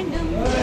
வேண்டும்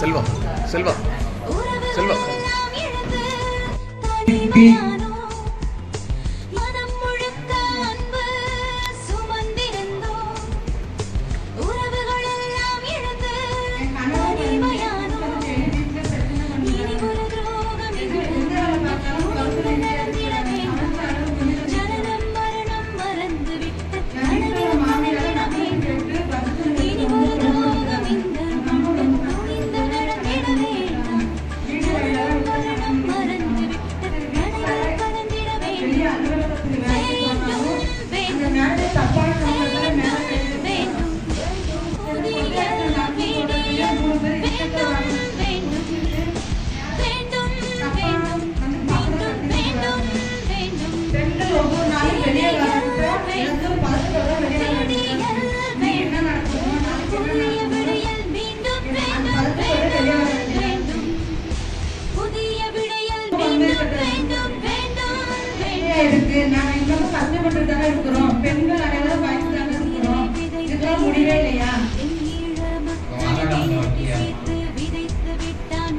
செல்வம் செல்வம் செல்வம். பெண்கள் ஒவ்வொரு நாளும் வெளியே வரட்டும் எனக்கும் பழக்கத்தோட வெளியே என்ன இருக்கு. நாங்க இன்னும் கஷ்டப்பட்டு தான் இருக்கிறோம். பெண்கள் அனைவரும் பயந்து தானே இருக்கிறோம். இதுக்கெல்லாம் முடிவே இல்லையா? விட்டான்